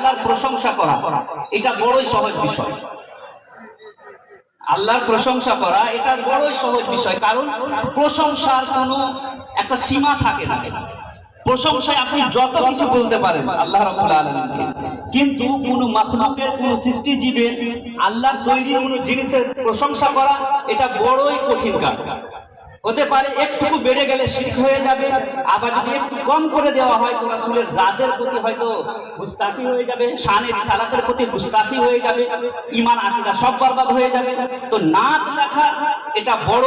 আল্লাহর প্রশংসা করা, এটা বড়ই সহজ বিষয়। আল্লাহর প্রশংসা করা, এটা বড়ই সহজ বিষয়, কারণ প্রশংসার কোনো একটা সীমা থাকে না। প্রশংসায় আপনি যত কিছু বলতে পারেন, আল্লাহ রাব্বুল আলামিনকে। কিন্তু কোনো মাখলুকের, কোনো সৃষ্টিজীবের আল্লাহর তৈরি কোনো জিনিসের প্রশংসা করা, এটা বড়ই কঠিন কাজ। হতে পারে একটু বেড়ে গেলে শিখ হয়ে যাবে, আবার যদি একটু কম করে দেওয়া হয় তো রাসূলের জাতের প্রতি হয়তো গুস্তাখি হয়ে যাবে, শানের সালাতের প্রতি গুস্তাখি হয়ে যাবে ইমান আকীদা সব বরবাদ হয়ে যাবে। তো নাচ লেখা এটা বড়,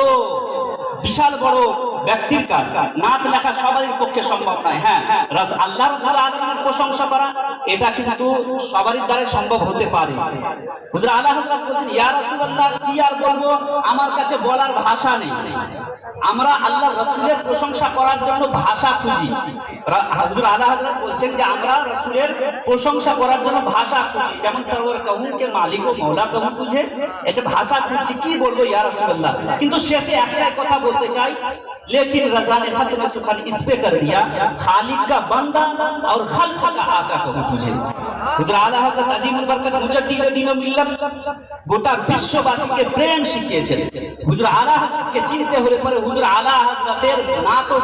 বিশাল বড় ব্যক্তির কাজ। নাচ লেখা সবারই পক্ষে সম্ভব নয় হ্যাঁ রাস- আল্লাহ রাব্বুল আলামিনের প্রশংসা করা, এটা কিন্তু সবারই দ্বারা সম্ভব হতে পারে। হুজুর আল্লাহ বলছেন, ইয়া রাসূলুল্লাহ, কি আর বলব? আমার কাছে বলার ভাষা নেই। আমরা আল্লাহ রসুলের প্রশংসা করার জন্য ভাষা খুঁজি। আল্লাহ বলছেন যে আমরা রসুলের প্রশংসা করার জন্য ভাষা খুঁজি যেমন সরওয়ার কাহুকে মালিক ও মৌলা কাহু খুঁজে এটা ভাষা খুঁজছি কি বলবো ইয়া রাসূলুল্লাহ কিন্তু শেষে একটাই কথা বলতে চাই लेकिन रजा ने खत्म सुखन इस पे कर दिया खालिक का बंदा और खल्क का आका को तुझे হুজুর আলা হযরত আজিমুল বরকত মুজাদ্দিদ দ্বীন ও মিল্লাত গোটা বিশ্ববাসীকে প্রেম শিখিয়েছেন হুজুর আলা হযরতকে চিনতে হলে পরে হুজুর আলা হযরতের না তো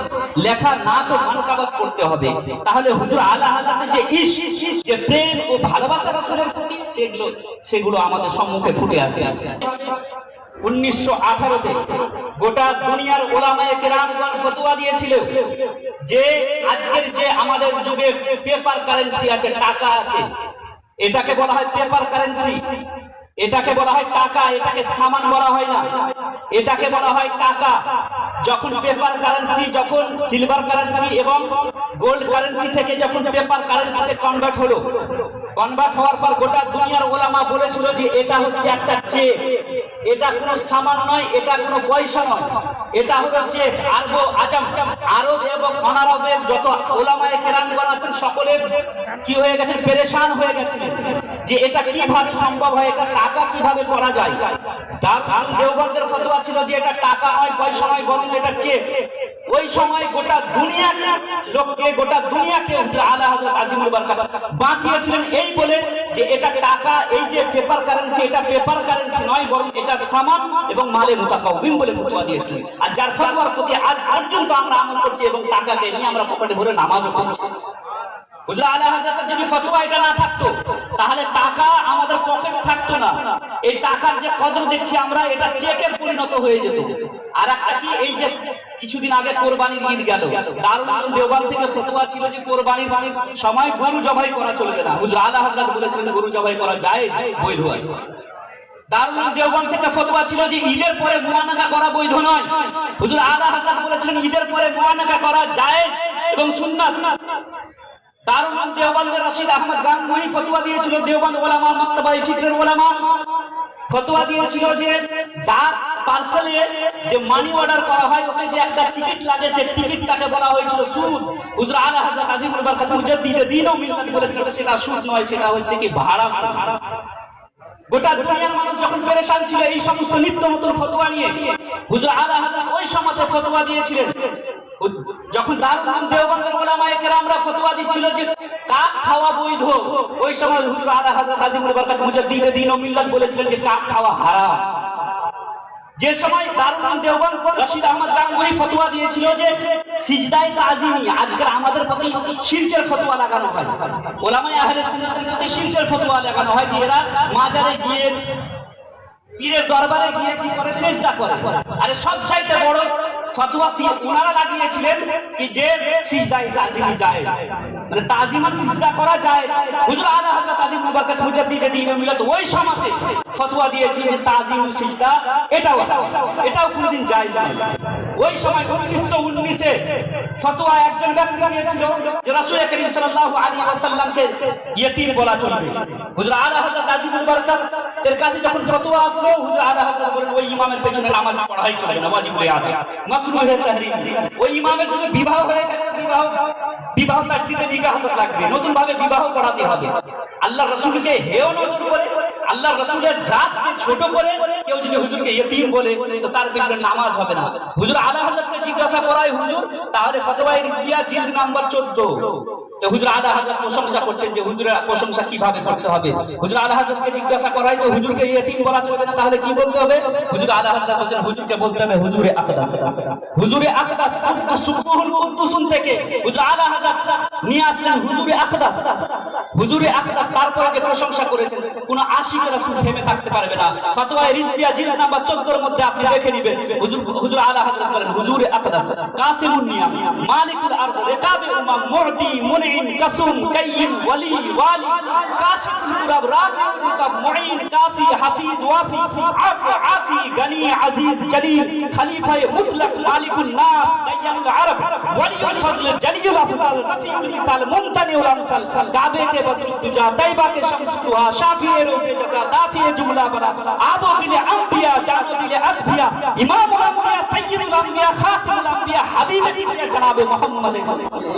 লেখা না তো মানকাবাত করতে হবে তাহলে হুজুর আলা হযরতের যে ইশক যে প্রেম ও ভালোবাসা রাসূলের প্রতি সেগুলো সেগুলো আমাদের সম্মুখে ফুটে আসে। উনিশশো আঠারোতে গোটা দুনিয়ার ওলামায়ে কেরামগণ ফতোয়া দিয়েছিল যে আজকের যে আমাদের যুগে পেপার কারেন্সি আছে, টাকা আছে, এটাকে বলা হয় পেপার কারেন্সি এটাকে বলা হয় টাকা, এটাকে সামান বলা হয় না। এটাকে বলা হয় টাকা যখন পেপার কারেন্সি যখন সিলভার কারেন্সি এবং গোল্ড কারেন্সি থেকে যখন পেপার কারেন্সিতে কনভার্ট হলো কনভার্ট হওয়ার পর গোটা দুনিয়ার ওলামা বলেছিল যে এটা হচ্ছে একটা চেক। এটা কোনো সামান নয়, এটা কোনো পয়সা নয়। এটা হলো হচ্ছে আরব আজম, আরব এবং অনারবের যত ওলামায় কেরামগণ আছেন সকলে কি হয়ে গেছে পেরেশান হয়ে গেছিলেন যে এটা কীভাবে সম্ভব হয়, এটা টাকা কীভাবে করা যায়? দেওবন্দের ফতোয়া ছিল যে এটা টাকা নয় পয়সা নয় বরং এটা চেক। ওই সময় গোটা দুনিয়া লোককে গোটা দুনিয়াকে হুজুর আলা হযরত আজিমুল বারকাত বাঁচিয়েছিলেন এই বলে যে এটা টাকা, এই যে পেপার কারেন্সি এটা পেপার কারেন্সি নয়, বরং এটা সামান এবং মালে মুতাকাউবিম বলে ফতোয়া দিয়েছিলেন। আর যার ফতোয়ার প্রতি আজ পর্যন্ত আমরা আমল করছি এবং টাকাকে নিয়ে আমরা পকেটে ভরে নামাজও পড়ছি। হুজুর আলা যদি ফতোয়া এটা না থাকতো টাকা আমাদের পকেটে থাকতো না। এই টাকার যে কদর দেখছি আমরা, এটা চেকের পরিণত হয়ে যেত। আর একটা কি, এই যে কিছুদিন আগে কোরবানির ঈদ গেল। উলুম থেকে ফতোয়া ছিল যে কোরবানির সময় গরু জবাই করা চলবে না। হুজুর আলা হযরত বলেছিলেন, গরু জবাই করা যায়, বৈধ আছে। ঈদের পরে মুয়ানাকা করা বৈধ নয়। হুজুর আলা হযরত বলেছিলেন, ঈদের পরে মুয়ানাকা করা যায় এবং সুন্নাত। দারুল দেওবন্দের রশিদ আহমদ গাঙ্গুহি ফতোয়া দিয়েছিল দেওবন্দ ওলামা, মাক্তাবাই ফিকরের ওলামা। ফতোয়া দিয়েছিল যে ডাক পার্সেলে যে মানি অর্ডার করা হয় ওকে যে একটা টিকিট লাগে, সেই টিকিটটাকে বলা হয়েছিল সুদ। হুজুর আলা হযরত আজিমুল বরকত মুজাদ্দিদে দ্বীন ও মিল্লাত বলেছিল সেটা সুদ নয়, সেটা হচ্ছে কি ভাড়া গোটা দুনিয়ার মানুষ যখন পেরেশান ছিল এই সমস্ত নিত্য নতুন ফতোয়া নিয়ে, হুজুর আলা হযরত ওই সময়তে ফতোয়া দিয়েছিলেন। যখন দারুল দেওবন্দের ওলামায়ে কেরামরা ফতোয়া দিচ্ছিল যে কাক খাওয়া বৈধ, ওই সময় হুজুর আলা হযরত আজিমুল বরকত মুজাদ্দিদে দ্বীন ও মিল্লাত বলেছিলেন যে কাক খাওয়া হারাম। যে সময় দারুল দেওবন্দ রশিদ আহমদ গাঙ্গুহি ফতোয়া দিয়েছিল যে সিজদায়ে তাজিমি আজকের আমাদের প্রতি শিরকের ফতোয়া লাগানো হয়। ওলামায়ে আহলে সুন্নাতের প্রতি শিরকের ফতোয়া লাগানো হয় যে এরা মাজারে গিয়ে, পীরের দরবারে গিয়ে কি করে সেজদা করে। আরে সব চাইতে বড় ফতোয়া দিয়ে ওনারা লাগিয়েছিলেন কি যে সিজদাই তাজিমি যায়। মানে তাজিমান সিজদা করা যায়। হুজুর আলা হযরত তাজিম মুবারকাত মুজাদ্দিদ দ্বীন মিলাত ওই সময়তে ফতোয়া দিয়েছি যে তাজিম সিজদা এটাও এটাও কোনোদিন জায়েজ নয়। ওই সময় 1919 এ ফতোয়া একজন ব্যক্তি দিয়েছিল যে রাসূল সাল্লাল্লাহু আলাইহি ওয়াসাল্লামকে বলা চলবে। আলা হযরত এর কাছে যখন ফতোয়া আসলো আলা হযরত ওই ইমামের পেছনে নামাজ পড়াই চলবে না ওয়াজিব হয়ে আছে তাহরিম। ওই ইমামের যদি বিবাহ হয়ে গেছে বিবাহ বিবাহ তাজদিদে নিকাহ লাগবে। নতুন ভাবে বিবাহ করাতে হবে। আল্লাহ রাসূলকে হেয় নজর করে আল্লাহ রাসূলের জাতকে ছোট করে কেউ যদি হুজুরকে ইয়তিম বলে, তো তার পিছনে নামাজ হবে না। হুজুর আলা হযরতকে জিজ্ঞাসা করাই হুজুর, তাহলে ফতোয়ায়ে রিজভিয়া জিলদ নাম্বার 14 তো হুজুর আলা হযরত প্রশংসা করছেন যে হুজুরের প্রশংসা কীভাবে করতে হবে। হুজুর আলা হযরতকে জিজ্ঞাসা করাই তো হুজুরকে ইয়তিম বলা চলবে না, তাহলে কি বলতে হবে? হুজুর আলা হযরত বলছেন, হুজুরকে বলতে হবে, হুজুরে আকদাস। হুজুরে আকদাস সুবহুল কুদ্দুসুন থেকে হুজুর আলা হযরত নিয়ে আসলেন হুজুরে আকদাস। হুজুরে আকদাস তারপরে যে প্রশংসা করেছেন, কোন আশিক রাসূল থেমে থাকতে পারবে না। ফতোয়ায়ে রিজভিয়া জিলদ নাম্বার 14 এর মধ্যে আপনি দেখে নেবেন। হুজুর হুজুর আলা হযরত বলেন, হুজুরে আকদাস, কাসিমুন নিয়াম, মালিকুল আরদ রিকাবে উমাম মুদি মুনঈম কাসুম, কাইয়িম, ওয়ালি ওয়ালি, কাশিফুল কুরাব রাফিউল রিকাব মুঈন, কাফি, হাফিজ, ওয়াফি, আফি আফি, গনি, আজিজ, জলিল খলিফায়ে মুতলক, মালিকুন নাস দাইয়ানুল আরব, ওয়ালিউল ফজল জলিউল আফদাল রফিউল মিসাল, মুমতানিউল আমসাল কাবে বদরুদ্দুজা তাইবাকে শামসুহা শাফিয়ে রুফে জাযা দাফিয়ে জুমলা বলা আদো দিলে আমবিয়া জানো দিলে আসবিয়া ইমাম আমবিয়া সাইয়্যিদুল আমবিয়া খাতামুল আমবিয়া হাবিবে দিলে জনাবে মুহাম্মদ।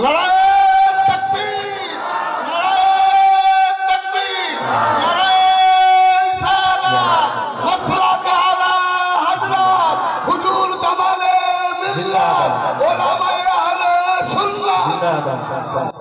লড়াই তাকবীর লড়াই তাকবীর লড়াই সালাত ওয়াসলাত আলা হযরত হুজুর কামালে মিল্লাত ওলামায়ে আহলে সুন্নাহ জিন্দাবাদ।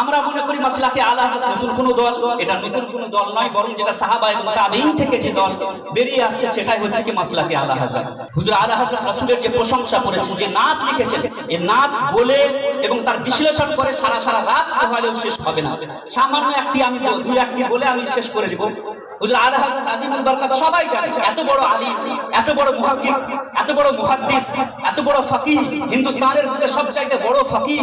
আমরা মনে করি মাসলাকে আলা নতুন কোন দল, এটা নতুন কোন দল নয়, বরং যেটা সাহাবা এবং তাবেঈন থেকে যে দল বেরিয়ে আসছে, সেটাই হচ্ছে কি মাসলাকে আলা হযরত হুজুর আলা হযরত রাসূলের যে প্রশংসা করেছেন, যে নাত লিখেছেন এই নাত বলে এবং তার বিশ্লেষণ করে সারা সারা রাত হলেও শেষ হবে না। সামান্য একটি আমি দুই একটি বলে আমি শেষ করে দিব। হুজুর আলা হযরত আজিমুল বরকত সবাই জানে, এত বড় আলিম, এত বড় মুহাক্কিক, এত বড় মুহাদ্দিস, এত বড় ফকিহ, হিন্দুস্তানের মধ্যে সবচাইতে বড় ফকিহ।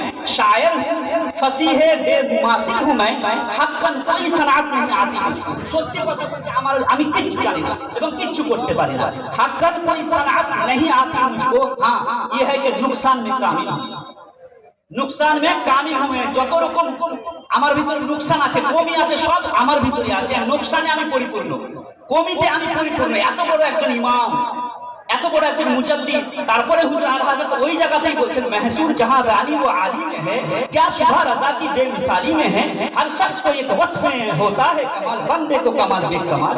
शायर हूं फसीह बेमुमासिल हूं मैं हक्कन कोई सनात नहीं आती मुझको সত্যি কথা বলছি আমার আমি কিচ্ছু জানি না এবং কিচ্ছু করতে পারি না हक्कन कोई सनात नहीं आती मुझको हां ये है कि नुकसान में कामिल हूं নুকসান মে কামিল হুমে যত রকম আমার ভিতরে নুকসান আছে কমি আছে সব আমার ভিতরে আছে আর নুকসানে আমি পরিপূর্ণ কমিতে আমি পরিপূর্ণ এত বড় একজন ইমাম এত বড় একজন মুজাদ্দি তারপরে হুজুর আল وہی جگہ تھی بلچن محسور جہاں غالی و عالی میں ہے کیا شبہ رضا کی بے مثالی میں ہے ہر شخص کو یہ وصف ہوتا ہے، کمال بندے کو کمال بے کمال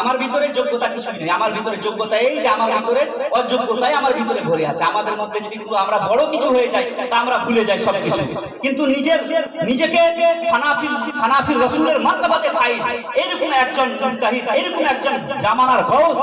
আমার ভিতরে যোগ্যতা কিছুই নেই আমার ভিতরে যোগ্যতা এই যে আমার ভিতরে অযোগ্যতাই আমার ভিতরে ভরে আছে আমাদের মধ্যে যদি কোনো আমরা বড় কিছু হয়ে যাই তা আমরা ভুলে যাই সবকিছু কিন্তু নিজের নিজেকে ফানাফিল ফানাফিল রসুলের মার্তাবাতে ফাইজ এরকম একজন মুজতাহিদ এরকম একজন জামানার গৌস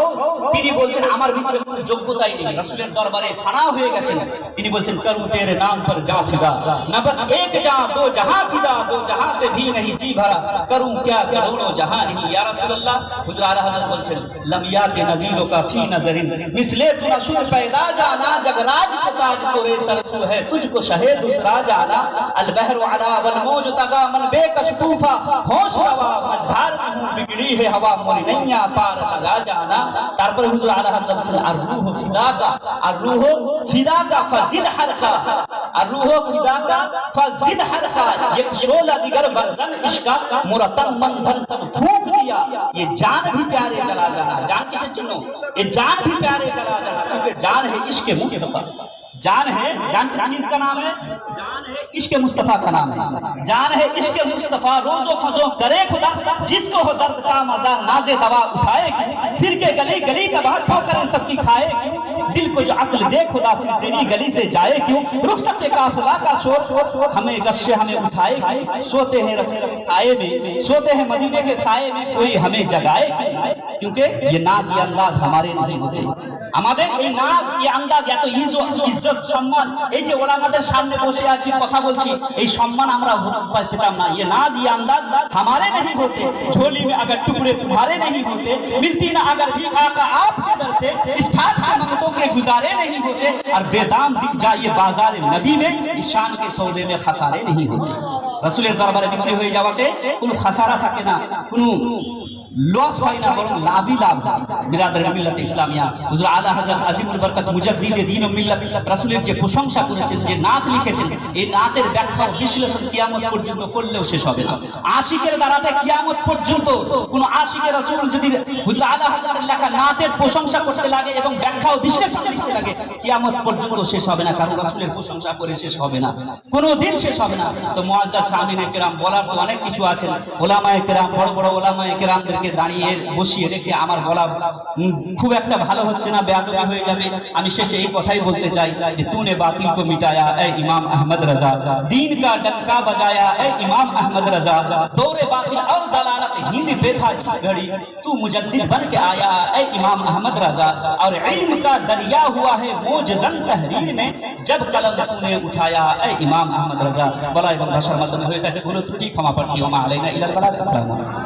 তিনি বলছেন আমার ভিতরে কোনো যোগ্যতাই নেই রসুলের দরবারে ফানা হয়ে গেছেন তিনি বলছেন করু তেরে নাম पर जा फिदा न बस एक जा दो जहां फिदा दो जहां से भी नहीं जी भरा करूं क्या करोड़ों जहां नहीं या रसूल अल्लाह हुजूर لمیات বলছেন লামিয়াতে নাজিরু نظرین. مثلے মিসলে پیدا جانا جگراج کو تاج کرے سرسو ہے. تجھ کو شہے دوسرا جانا البحر علا والموج تگا من بے کشفوفا ہوش ہوا میں بگڑی ہے ہوا موری نیا پار تگا جانا. تار پر حضور علیہ বলছেন আর فدا کا আর فدا کا فزد حرکا. الروح فداکا فزد حرکا، یک شولہ دیگر برزن عشقا مرتم بندھن سب پھوک دیا۔ یہ جان بھی پیارے چلا جانا۔ جان کسے چنو؟ یہ جان بھی پیارے چلا جانا، کیونکہ جان ہے عشق مصطفیٰ۔ جان ہے، جان کس چیز کا نام ہے؟ جان ہے عشق مصطفیٰ کا نام ہے۔ جان ہے عشق مصطفیٰ، روز و فضو کرے خدا، جس کو ہو درد کا مزہ ناز دوا اٹھائے گی، پھر کے گلی گلی उठाएगी फिर के गली गली का बाहर ठोकर सबकी खाएगी दिल को जो अक्ल दे खुदा फिर तेरी गली से जाए क्यों रुखसत काफिला का शोर हमें गश्य हमें उठाएगी सोते हैं रसूल के साए में सोते हैं मदीने के साए में कोई हमें जगाए क्योंकि ये नाज ये अंदाज हमारे नहीं होते আমাদের এই নাজ এই আন্দাজ এত ইজ- ইজ্জত সম্মান এই যে ওরা আমাদের সামনে বসে আছি কথা বলছি এই সম্মান আমরা হতে পেতাম না ये नाज ये अंदाज हमारे नहीं होते झोली में अगर टुकड़े तुम्हारे नहीं होते मिलती ना अगर भी आका آپ کے در سے اسٹھاٹ سے منتوں کے گزارے نہیں ہوتے اور بے دام بک جائیے بازار نبی میں اس شان کے سودے میں خسارے نہیں ہوتے۔ রসুলের দরবারে বিক্রি হয়ে যাওয়াতে কোনো খাসারা থাকে না, কোনো লস হয় না, বরং লাভই লাভ বিরাদর মিল্লাত ইসলামিয়া, হুজুর আলা হযরত আজিমুল বরকত মুজাদ্দিদ দ্বীন ও মিল্লাত রাসূলের যে প্রশংসা করেছেন, যে নাত লিখেছেন, এই নাতের ব্যাখ্যা বিশ্লেষণ কিয়ামত পর্যন্ত করলেও শেষ হবে না। আশিকের দ্বারাতে কিয়ামত পর্যন্ত কোন আশিকের রাসূল যদি হুজুর আলা হযরতের লেখা নাতের প্রশংসা করতে লাগে এবং ব্যাখ্যা ও বিশ্লেষণ লিখতে লাগে, কিয়ামত পর্যন্ত শেষ হবে না, কারণ রাসূলের প্রশংসা করে শেষ হবে না। কোনো দিন শেষ হবে না। তো মুআজ্জাজ সামিন একরাম বলার তো অনেক কিছু আছেন ওলামা একরাম বড় বড় ওলামা একরামদেরকে দাঁড়িয়ে آمار রেখে خوب বলা খুব একটা ভালো بیادو بھی ہوئے হয়ে যাবে। আমি ایک এই بولتے বলতে চাই যে نے باطل کو مٹایا اے امام احمد رضا دین کا ڈکا بجایا اے امام احمد رضا دور باطل اور دلالت ہند پہ تھا جس گھڑی تو مجدد بن کے آیا اے امام احمد رضا اور علم کا دریا ہوا ہے موجزن تحریر میں جب قلم تو نے اٹھایا اے امام احمد رضا بلائی ابن بشر مدن হয়ে থাকে। কোনো ত্রুটি ক্ষমা প্রার্থী মা আলাইনা ইলাল বালাল আসসালামু